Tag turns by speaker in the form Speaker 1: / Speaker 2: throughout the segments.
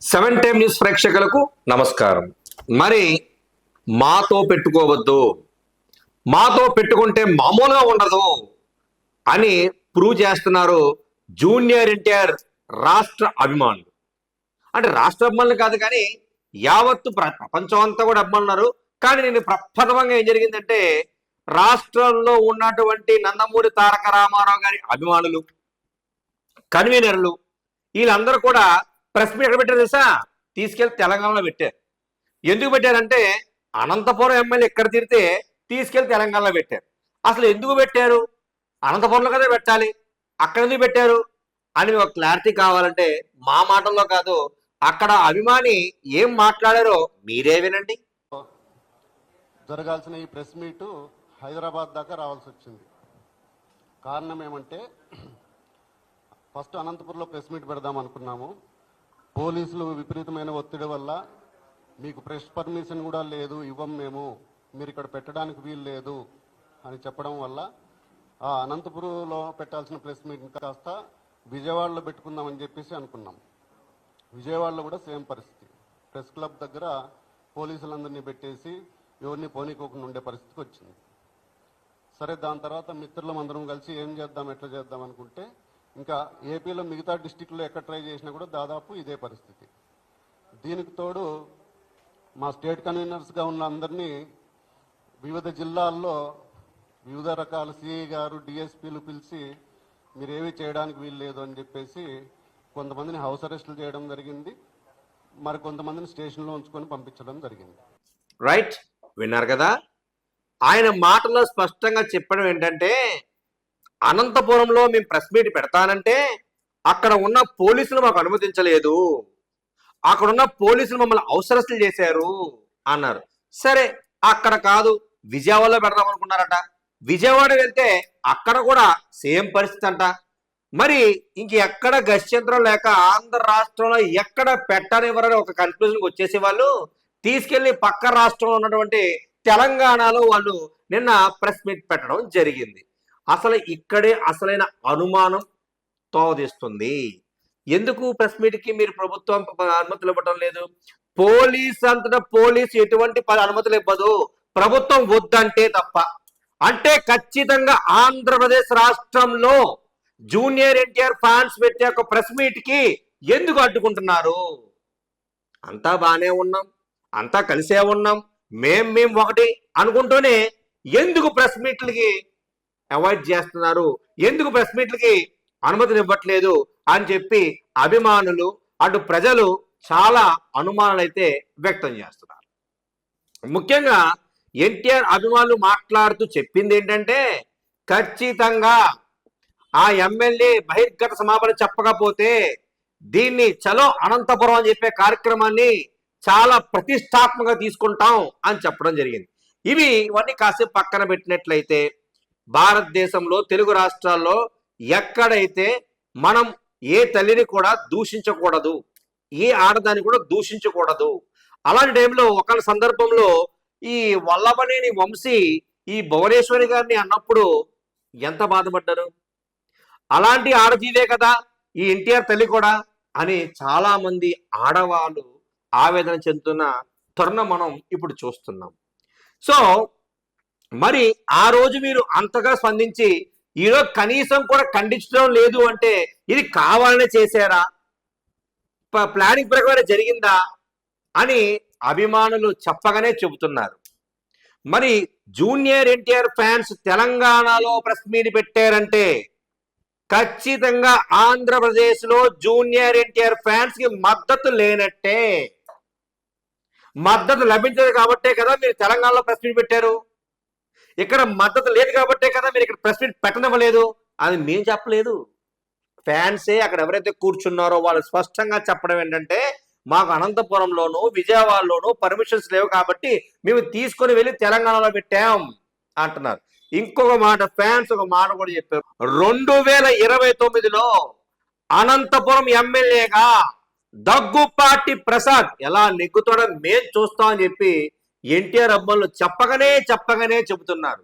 Speaker 1: Seven time news ప్రేక్షకులకు నమస్కారం. మరి మాతో పెట్టుకోవద్దు. మాతో పెట్టుకుంటే మామూలుగా ఉండదు అని ప్రూవ్ చేస్తున్నారు జూనియర్ ఎన్టీఆర్ రాష్ట్ర అభిమానులు. అంటే రాష్ట్ర అభిమానులు కాదు కానీ యావత్తు ప్ర- ప్రపంచం అంతా కూడా అభిమానున్నారు కానీ నేను ప్రప్రథమంగా ఏం జరిగిందంటే రాష్ట్రంలో ఉన్నటువంటి నందమూరి తారక రామారావు గారి అభిమానులు కన్వీనర్లు వీళ్ళందరూ కూడా ప్రెస్ మీట్ ఎక్కడ పెట్టారు తెలుసా? తీసుకెళ్ళి తెలంగాణలో పెట్టారు. ఎందుకు పెట్టారంటే అనంతపురం ఎమ్మెల్యే ఎక్కడ తిరిగితే తీసుకెళ్ళి తెలంగాణలో పెట్టారు. అసలు ఎందుకు పెట్టారు? అనంతపురంలో కదా పెట్టాలి. అక్కడ ఎందుకు పెట్టారు? అని ఒక క్లారిటీ కావాలంటే మా మాటల్లో కాదు అక్కడ అభిమాని ఏం మాట్లాడారో మీరే వినండి.
Speaker 2: జరగాల్సిన ఈ ప్రెస్ మీటు హైదరాబాద్ దాకా రావాల్సి వచ్చింది. కారణం ఏమంటే ఫస్ట్ అనంతపురంలో ప్రెస్ మీట్ పెడదాం అనుకున్నాము. పోలీసులు విపరీతమైన ఒత్తిడి వల్ల మీకు ప్రెస్ పర్మిషన్ కూడా లేదు ఇవ్వం మేము మీరు ఇక్కడ పెట్టడానికి వీలు లేదు అని చెప్పడం వల్ల ఆ అనంతపురంలో పెట్టాల్సిన ప్రెస్ మీట్ కాస్త విజయవాడలో పెట్టుకుందామని చెప్పేసి అనుకున్నాం. విజయవాడలో కూడా సేమ్ పరిస్థితి. ప్రెస్ క్లబ్ దగ్గర పోలీసులందరినీ పెట్టేసి ఎవరిని పోనీకోకుండా ఉండే పరిస్థితికి వచ్చింది. సరే దాని తర్వాత మిత్రులం అందరం కలిసి ఏం చేద్దాం ఎట్లా చేద్దాం అనుకుంటే ఇంకా ఏపీలో మిగతా డిస్టిక్లో ఎక్కడ ట్రై చేసినా కూడా దాదాపు ఇదే పరిస్థితి. దీనికి తోడు మా స్టేట్ కన్వీనర్స్గా ఉన్న అందరినీ వివిధ జిల్లాల్లో వివిధ రకాల సిఐ గారు డిఎస్పీలు పిలిచి మీరేమీ చేయడానికి వీలు లేదు అని చెప్పేసి కొంతమందిని హౌస్ అరెస్టులు చేయడం జరిగింది. మరి కొంతమందిని స్టేషన్లో ఉంచుకొని పంపించడం జరిగింది.
Speaker 1: రైట్. విన్నారు కదా? ఆయన మాటలో స్పష్టంగా చెప్పడం ఏంటంటే అనంతపురంలో మేము ప్రెస్ మీట్ పెడతానంటే అక్కడ ఉన్న పోలీసులు మాకు అనుమతించలేదు. అక్కడ ఉన్న పోలీసులు మమ్మల్ని అవసరస్తులు చేశారు అన్నారు. సరే అక్కడ కాదు విజయవాడలో పెడదాం అనుకున్నారట. విజయవాడ వెళ్తే అక్కడ కూడా సేమ్ పరిస్థితి అంట. మరి ఇంక ఎక్కడ లేక ఆంధ్ర రాష్ట్రంలో ఎక్కడ పెట్టనివ్వరని ఒక కన్క్లూజన్కి వచ్చేసి వాళ్ళు తీసుకెళ్ళి పక్క రాష్ట్రంలో ఉన్నటువంటి తెలంగాణలో వాళ్ళు నిన్న ప్రెస్ మీట్ పెట్టడం జరిగింది. అసలు ఇక్కడే అసలైన అనుమానం తోదిస్తుంది ఎందుకు ప్రెస్ మీట్కి మీరు ప్రభుత్వం అనుమతులు ఇవ్వడం లేదు? పోలీస్ అంతటా పోలీస్ ఎటువంటి ప- అనుమతులు ఇవ్వదు. ప్రభుత్వం వద్దంటే తప్ప. అంటే ఖచ్చితంగా ఆంధ్రప్రదేశ్ రాష్ట్రంలో జూనియర్ ఎన్టీఆర్ ఫ్యాన్స్ పెట్టే ఒక ప్రెస్ మీట్కి ఎందుకు అడ్డుకుంటున్నారు? అంతా బానే ఉన్నాం. అంతా కలిసే ఉన్నాం. మేం మేం ఒకటి అనుకుంటూనే ఎందుకు ప్రెస్ మీట్లకి అవాయిడ్ చేస్తున్నారు. ఎందుకు ప్రెస్ మీట్లకి అనుమతినివ్వట్లేదు అని చెప్పి అభిమానులు అటు ప్రజలు చాలా అనుమానాలు అయితే వ్యక్తం చేస్తున్నారు. ముఖ్యంగా ఎన్టీఆర్ అభిమానులు మాట్లాడుతూ చెప్పింది ఏంటంటే ఖచ్చితంగా ఆ ఎమ్మెల్యే బహిర్గత సమాపన చెప్పకపోతే దీన్ని చలో అనంతపురం అని చెప్పే కార్యక్రమాన్ని చాలా ప్రతిష్టాత్మకంగా తీసుకుంటాం అని చెప్పడం జరిగింది. ఇవి ఇవన్నీ కాసేపు పక్కన పెట్టినట్లయితే భారతదేశంలో తెలుగు రాష్ట్రాల్లో ఎక్కడైతే మనం ఏ తల్లిని కూడా దూషించకూడదు ఏ ఆడదాన్ని కూడా దూషించకూడదు. అలాంటి టైంలో ఒక సందర్భంలో ఈ వల్లభనేని వంశీ ఈ భువనేశ్వరి గారిని అన్నప్పుడు ఎంత బాధపడ్డారు? అలాంటి ఆడజీవే కదా ఈ ఎన్టీఆర్ తల్లి కూడా అని చాలా మంది ఆడవాళ్ళు ఆవేదన చెందుతున్న తరుణం మనం ఇప్పుడు చూస్తున్నాం. సో మరి ఆ రోజు మీరు అంతగా స్పందించి ఈరోజు కనీసం కూడా ఖండించడం లేదు అంటే ఇది కావాలనే చేశారా? ప్లానింగ్ ప్రకారం జరిగిందా? అని అభిమానులు చెప్పగానే చెబుతున్నారు. మరి జూనియర్ ఎన్టీఆర్ ఫ్యాన్స్ తెలంగాణలో ప్రెస్ మీట్ పెట్టారంటే ఖచ్చితంగా ఆంధ్రప్రదేశ్లో జూనియర్ ఎన్టీఆర్ ఫ్యాన్స్కి మద్దతు లేనట్టే. మద్దతు లభించదు కాబట్టే కదా మీరు తెలంగాణలో ప్రెస్ మీట్ పెట్టారు? ఇక్కడ మద్దతు లేదు కాబట్టే కదా మీరు ఇక్కడ ప్రెస్ మీట్ పెట్టనివ్వలేదు. అది మేము చెప్పలేదు. ఫ్యాన్సే అక్కడ ఎవరైతే కూర్చున్నారో వాళ్ళు స్పష్టంగా చెప్పడం ఏంటంటే మాకు అనంతపురంలోను విజయవాడలోను పర్మిషన్స్ లేవు కాబట్టి మేము తీసుకొని వెళ్ళి తెలంగాణలో పెట్టాం అంటున్నారు. ఇంకొక మాట ఫ్యాన్స్ ఒక మాట కూడా చెప్పారు. రెండు వేల ఇరవై తొమ్మిదిలో అనంతపురం ఎమ్మెల్యేగా దగ్గుపాటి ప్రసాద్ ఎలా నెగ్గుతాడో మేం చూస్తామని చెప్పి ఎన్టీఆర్ అబ్బాలు చెప్పగానే చెప్పగానే చెబుతున్నారు.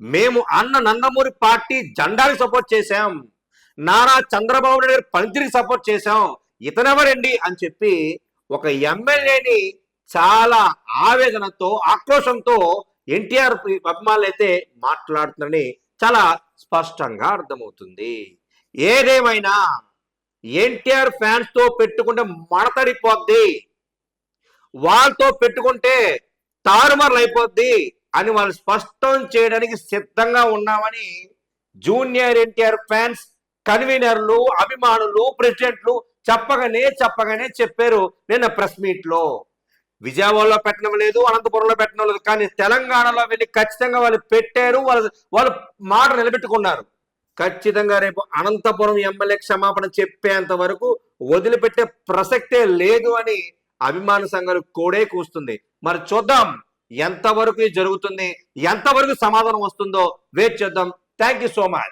Speaker 1: మేము అన్న నందమూరి పార్టీ జెండాకి సపోర్ట్ చేశాం. నారా చంద్రబాబు నాయుడు గారి పనితీరికి సపోర్ట్ చేశాం. ఇతనెవరండి అని చెప్పి ఒక ఎమ్మెల్యేని చాలా ఆవేదనతో ఆక్రోషంతో ఎన్టీఆర్ అభిమానులు అయితే మాట్లాడుతున్నారని చాలా స్పష్టంగా అర్థమవుతుంది. ఏదేమైనా ఎన్టీఆర్ ఫ్యాన్స్తో పెట్టుకుంటే మడతడిపోద్ది. వాళ్ళతో పెట్టుకుంటే తారుమారులు అయిపోద్ది అని వాళ్ళు స్పష్టం చేయడానికి సిద్ధంగా ఉన్నామని జూనియర్ ఎన్టీఆర్ ఫ్యాన్స్ కన్వీనర్లు అభిమానులు ప్రెసిడెంట్లు చెప్పగానే చెప్పగానే చెప్పారు నిన్న ప్రెస్ మీట్లో విజయవాడలో పెట్టడం లేదు అనంతపురంలో పెట్టడం లేదు కానీ తెలంగాణలో వెళ్ళి ఖచ్చితంగా వాళ్ళు పెట్టారు వాళ్ళు వాళ్ళు మాట నిలబెట్టుకున్నారు. ఖచ్చితంగా రేపు అనంతపురం ఎమ్మెల్యే క్షమాపణ చెప్పేంత వరకు వదిలిపెట్టే ప్రసక్తే లేదు అని అభిమాన సంఘాలు కోడే కూస్తుంది. మరి చూద్దాం ఎంతవరకు ఇది జరుగుతుంది ఎంతవరకు సమాధానం వస్తుందో. వెయిట్ చేద్దాం. Thank you so much.